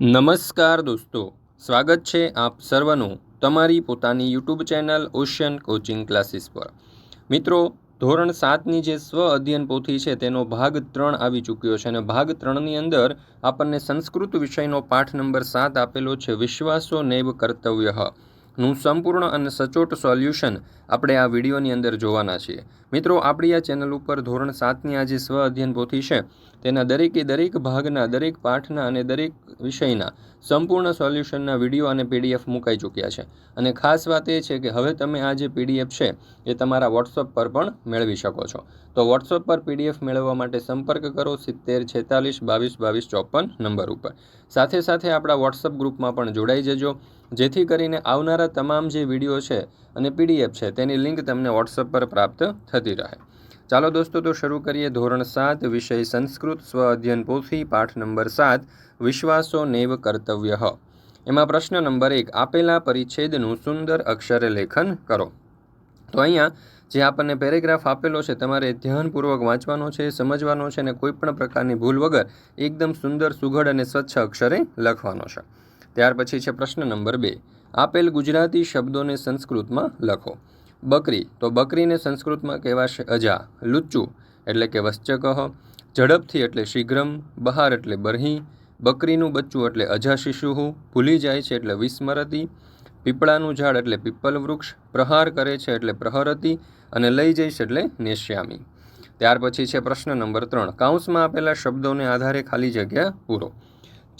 નમસ્કાર દોસ્તો, સ્વાગત છે આપ સર્વનું તમારી પોતાની YouTube channel ocean coaching classes પર. મિત્રો, ધોરણ સાતની જે સ્વ અધ્યયન પોથી છે તેનો ભાગ ત્રણ આવી ચૂક્યો છે અને ભાગ ત્રણની અંદર આપણને સંસ્કૃત વિષયનો પાઠ નંબર સાત આપેલો છે, વિશ્વાસો નૈવ કર્તવ્ય. નું સંપૂર્ણ અને સચોટ સોલ્યુશન આપણે આ વિડીયોની અંદર જોવાના છીએ. મિત્રો, આપણી આ ચેનલ ઉપર ધોરણ સાતની આ જે સ્વ અધ્યયન પોથી છે. તેના દરેકે દરેક ભાગના, દરેક પાઠના અને દરેક વિષયના સંપૂર્ણ સોલ્યુશનના વીડિયો અને પીડીએફ મુકાઈ ચૂક્યા છે. અને ખાસ વાત એ છે કે હવે તમે આ જે પીડીએફ છે એ તમારા વોટ્સઅપ પર પણ મેળવી શકો છો. તો વોટ્સઅપ પર પીડીએફ મેળવવા માટે સંપર્ક કરો સિત્તેર છેતાલીસ બાવીસ બાવીસ ચોપન નંબર ઉપર. સાથે સાથે આપણા વોટ્સઅપ ગ્રુપમાં પણ જોડાઈ જજો. જેથી કરીને આવનારા તમામ જે વીડિયો છે અને પીડીએફ છે, તેની લિંક તમને વોટ્સઅપ પર પ્રાપ્ત થતી રહે. ચાલો દોસ્તો, તો શરૂ કરીએ ધોરણ સાત, વિષય સંસ્કૃત, સ્વ અધ્યયન પોથી, પાઠ નંબર સાત, વિશ્વાસો નૈવ કર્તવ્ય. એમાં પ્રશ્ન નંબર એક, આપેલા પરિચ્છેદનું સુંદર અક્ષરે લેખન કરો. તો અહીંયા જે આપણને પેરેગ્રાફ આપેલો છે, તમારે ધ્યાનપૂર્વક વાંચવાનો છે, સમજવાનો છે અને કોઈપણ પ્રકારની ભૂલ વગર એકદમ સુંદર, સુઘડ અને સ્વચ્છ અક્ષરે લખવાનો છે. ત્યાર પછી છે પ્રશ્ન નંબર બે. આપેલ ગુજરાતી શબ્દોને સંસ્કૃતમાં લખો. બકરી, તો બકરીને સંસ્કૃતમાં કહેવાશે અજા, લુચ્ચું, એટલે કે વશ્ચકહ, ઝડપથી એટલે શીઘ્રમ, બહાર એટલે બરહી, બકરીનું બચ્ચું એટલે અજા શિશુહુ, ભૂલી જાય છે એટલે વિસ્મરતી, પીપળાનું ઝાડ એટલે પીપલ વૃક્ષ, પ્રહાર કરે છે એટલે પ્રહરતી અને લઈ જઈશ એટલે નેશ્યામી. ત્યાર પછી છે પ્રશ્ન નંબર ત્રણ. કાઉન્સમાં આપેલા શબ્દોને આધારે ખાલી જગ્યા પૂરો.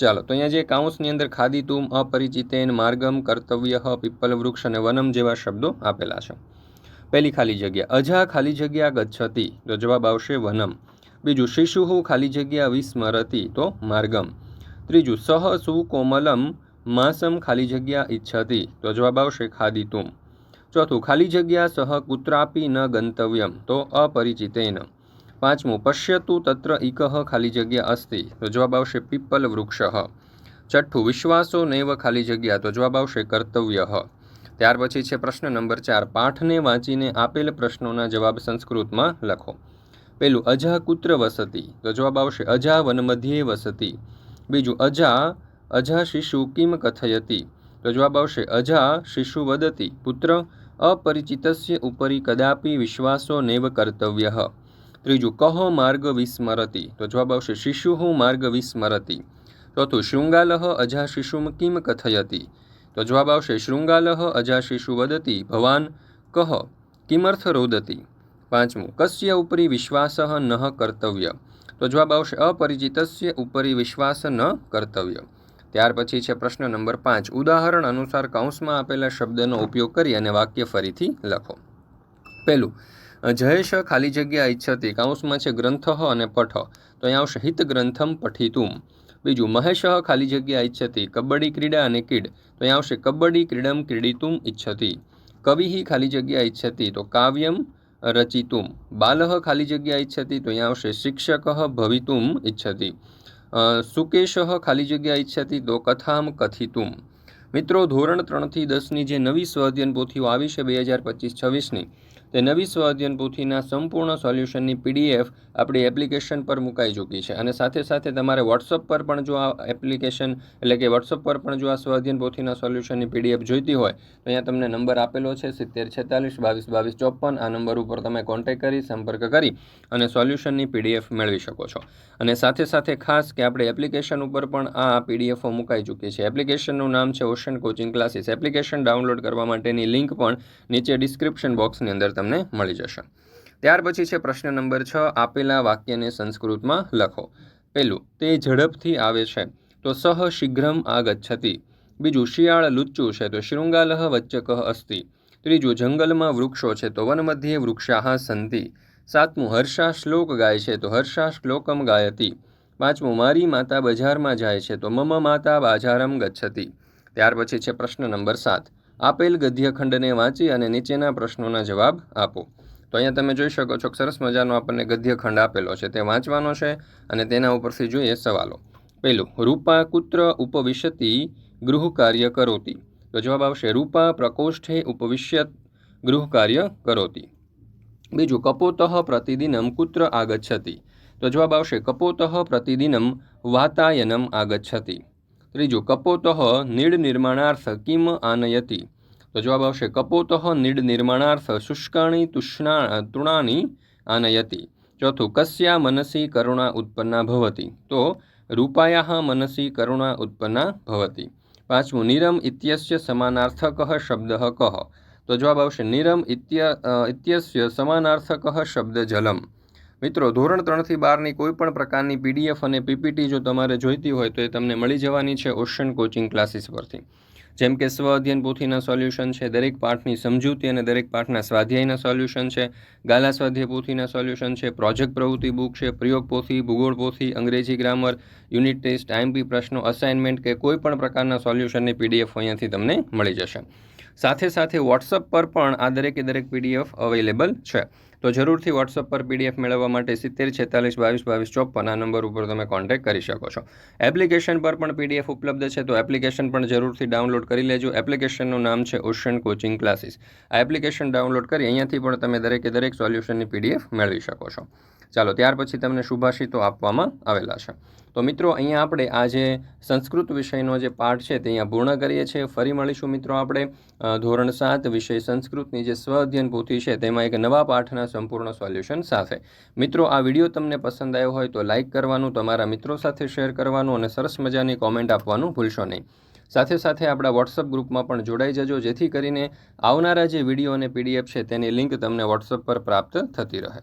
ચાલો, તો અહીંયા જે કાઉન્સની અંદર ખાદી, તુમ, અપરિચિતેન, માર્ગમ, કર્તવ્ય પીપલ વૃક્ષ અને વનમ જેવા શબ્દો આપેલા છે. પહેલી ખાલી જગ્યા, અજા ખાલી જગ્યા ગચ્છતી, તો જવાબ આવશે વનમ. બીજું, શિશુહુ ખાલી જગ્યા વિસ્મરતી, તો માર્ગમ. ત્રીજું, સહ સુ કોમલમ, માસમ ખાલી જગ્યા ઈચ્છતી, તો જવાબ આવશે ખાદી, તુમ. ચોથું, ખાલી જગ્યા સહ કુત્રાપી ન ગંતવ્યમ, તો અપરિચિતેન. પાંચમું, પશ્યતુ તત્ર ઇકહ ખાલી જગ્યા અસ્તિ તો જવાબ આવશે પીપલ વૃક્ષ. છઠ્ઠું, વિશ્વાસો નૈવ ખાલી જગ્યા, તો જવાબ આવશે કર્તવ્ય. ત્યાર પછી છે પ્રશ્ન નંબર ચાર, પાઠને વાંચીને આપેલ પ્રશ્નોના જવાબ સંસ્કૃતમાં લખો. પહેલું અજા કુત્ર વસતી, તો જવાબ આવશે અજા વનમધ્યે વસતી. બીજું, અજા અજા શિશુ કિમ કથયતી? તો જવાબ આવશે અજા શિશુ વદતી, પુત્ર અપરિચિતસ્ય ઉપરી કદાપી વિશ્વાસો નૈવ કર્તવ્ય. ત્રીજું, કહ માર્ગ વિસ્મરતી. તો જવાબ આવશે, શિશુ માર્ગ વિસ્મરતી. ચોથું, શૃંગાલહ અજા શિશુમ કિમ કથયતી? તો જવાબ આવશે, શૃંગાલહ અજા શિશુ વદતી, ભવાન કહ, કિમર્થ રોદતી? પાંચમું, કસ્ય ઉપરી વિશ્વાસ ન કર્તવ્ય? તો જવાબ આવશે, અપરિચિતસ્ય ઉપરી વિશ્વાસ ન કર્તવ્ય. ત્યાર પછી છે પ્રશ્ન નંબર પાંચ, ઉદાહરણ અનુસાર કૌંસમાં આપેલા શબ્દનો ઉપયોગ કરી અને વાક્ય ફરીથી લખો. પહેલું જયેશ ખાલી જગ્યા ઈચ્છતી. કૌંસમાં છે ગ્રંથ અને પઠ. તો અહીંયા આવશે હિત ગ્રંથમ પઠિતું બીજું, મહેશ ખાલી જગ્યા ઈચ્છતી. કબડ્ડી ક્રીડા અને કીડ. તો અહીંયા આવશે કબડ્ડી ક્રીડમ ક્રીડિતુમ ઈચ્છતી. કવિ ખાલી જગ્યા ઈચ્છતી. તો કાવ્યમ રચિતુમ. બાલહ ખાલી જગ્યા ઈચ્છતી. તો અહીંયા આવશે શિક્ષક ભવિતુમ ઈચ્છતી. સુકેશ ખાલી જગ્યા ઈચ્છતી. તો કથામ કથિતુમ. મિત્રો, ધોરણ ત્રણથી દસની જે નવી સ્વઅધ્યયન પોથીઓ આવી છે, બે હજાર પચીસ છવ્વીસની. તે નવી સ્વઅધ્યયન પોથીના સંપૂર્ણ સોલ્યુશનની પીડીએફ આપણી એપ્લિકેશન પર મુકાઈ ચૂકી છે. અને સાથે સાથે તમારે વોટ્સઅપ પર પણ જો આ એપ્લિકેશન, એટલે કે વોટ્સઅપ પર પણ જો આ સ્વઅધ્યયન પોથીના સોલ્યુશનની પીડીએફ જોઈતી હોય, તો અહીંયા તમને નંબર આપેલો છે સિત્તેર છેતાલીસ બાવીસ બાવીસ ચોપન. આ નંબર ઉપર તમે કોન્ટેક્ટ કરી, સંપર્ક કરી અને સોલ્યુશનની પીડીએફ મેળવી શકો છો. અને સાથે સાથે ખાસ કે આપણે એપ્લિકેશન ઉપર પણ આ પીડીએફો મુકાઈ ચૂકી છે. એપ્લિકેશનનું નામ છે ocean coaching classes. Application download કરવા માટેની લિંક પણ નીચે ડિસ્ક્રિપ્શન બોક્સની અંદર તમને મળી જશે. ત્યાર પછી છે પ્રશ્ન નંબર છ, આપેલા વાક્યને સંસ્કૃતમાં લખો. પહેલું, તે ઝડપથી આવે છે, તો સહ શીઘ્રમ ગચ્છતી બીજું, શિયાળ લુચ્ચું છે, તો શૃંગાલહ વચ્ચક અસ્તિ. ત્રીજું, જંગલમાં વૃક્ષો છે, તો વન મધ્યે વૃક્ષાહ સંતિ. સાતમું હર્ષા શ્લોક ગાય છે, તો હર્ષા શ્લોકમ ગાયતી. પાંચમું, મારી માતા બજારમાં જાય છે, તો મમ માતા બાજારમ ગચ્છતી. ત્યાર પછી છે પ્રશ્ન નંબર સાત. આપેલ ગદ્યખંડને વાંચી અને નીચેના પ્રશ્નોના જવાબ આપો. તો અહીંયા તમે જોઈ શકો છો સરસ મજાનો આપણને ગદ્યખંડ આપેલો છે. તે વાંચવાનો છે અને તેના ઉપરથી જોઈએ સવાલો. પહેલું, રૂપા કુત્ર ઉપવિશતી ગૃહ કાર્ય કરોતી. તો જવાબ આવશે, રૂપા પ્રકોષ્ઠે ઉપવિશ્યત ગૃહ કાર્ય કરોતી. બીજું, કપોતઃ પ્રતિદિનમ કુત્ર આગચ્છતી. તો જવાબ આવશે, કપોતઃ પ્રતિદિનમ વાતાયનમ આગચ્છતિ. ત્રીજું, કપોતઃ નીડ નિર્માણાર્થ કિમ આનયતિ? તો જવાબ આવશે, કપોતઃ નીડ નિર્માણાર્થ શુષ્કાણી તુષ્ણા, તૃણાની આનયતિ. ચોથું, કસ્યા મનસી કરુણા ઉત્પન્ના ભવતી. તો રૂપાયા મનસી કરુણા ઉત્પન્ના ભવતી. પાંચમું, નિરમ ઇત્યસ્ય સમાનાર્થક શબ્દ કહ તો જવાબ આવશે, નિરમ ઇત્ય ઇત્યસ્ય સમાનાર્થક શબ્દ જલમ. મિત્રો, ધોરણ ત્રણથી બારની કોઈ પણ પ્રકારની પીડીએફ અને પીપીટી જો તમારે જોઈતી હોય તો એ તમને મળી જવાની છે ઓશન કોચિંગ ક્લાસીસ પરથી. જેમ કે સ્વ અધ્યયન પોથીના સોલ્યુશન છે, દરેક પાઠની સમજૂતી અને દરેક પાઠના સ્વાધ્યાયના સોલ્યુશન છે, ગાલા સ્વાધ્યાય પોથીના સોલ્યુશન છે પ્રોજેક્ટ પ્રવૃત્તિ બુક છે, પ્રયોગ પોથી, ભૂગોળ પોથી, અંગ્રેજી ગ્રામર યુનિટ ટેસ્ટ આઈએમપી પ્રશ્નો અસાઇનમેન્ટ કે કોઈ પણ પ્રકારના સોલ્યુશનની પીડીએફ અહીંયાથી તમને મળી જશે. સાથે સાથે વોટ્સઅપ પર પણ આ દરેકે દરેક પીડીએફ અવેલેબલ છે. તો જરૂરથી વોટ્સઅપ પર પીડીએફ મેળવવા માટે સિત્તેર, છેતાલીસ, બાવીસ બાવીસ, ચોપન આ નંબર ઉપર તમે કોન્ટેક્ટ કરી શકો છો. એપ્લિકેશન પર પણ પીડીએફ ઉપલબ્ધ છે, તો એપ્લિકેશન પણ જરૂરથી ડાઉનલોડ કરી લેજો. એપ્લિકેશનનું નામ છે ઓશન કોચિંગ ક્લાસીસ આ એપ્લિકેશન ડાઉનલોડ કરી અહીંયાથી પણ તમે દરેકે દરેક સોલ્યુશનની પીડીએફ મેળવી શકો છો. ચાલો, ત્યાર પછી તમને શુભાશિતો આપવામાં આવેલા છે. તો મિત્રો, અહીંયા આપણે આ જે સંસ્કૃત વિષયનો જે પાઠ છે તે અહીંયા પૂર્ણ કરીએ છીએ. ફરી મળીશું મિત્રો આપણે ધોરણ સાત વિષય સંસ્કૃતની જે સ્વ અધ્યયન પોથી છે તેમાં એક નવા પાઠના સંપૂર્ણ સોલ્યુશન સાથે. મિત્રો, આ વીડિયો તમને પસંદ આવ્યો હોય તો લાઇક કરવાનું, તમારા મિત્રો સાથે શેર કરવાનું અને સરસ મજાની કોમેન્ટ આપવાનું ભૂલશો નહીં. સાથે સાથે આપણા વોટ્સઅપ ગ્રુપમાં પણ જોડાઈ જજો, જેથી કરીને આવનારા જે વીડિયો અને પીડીએફ છે તેની લિંક તમને વોટ્સઅપ પર પ્રાપ્ત થતી રહે.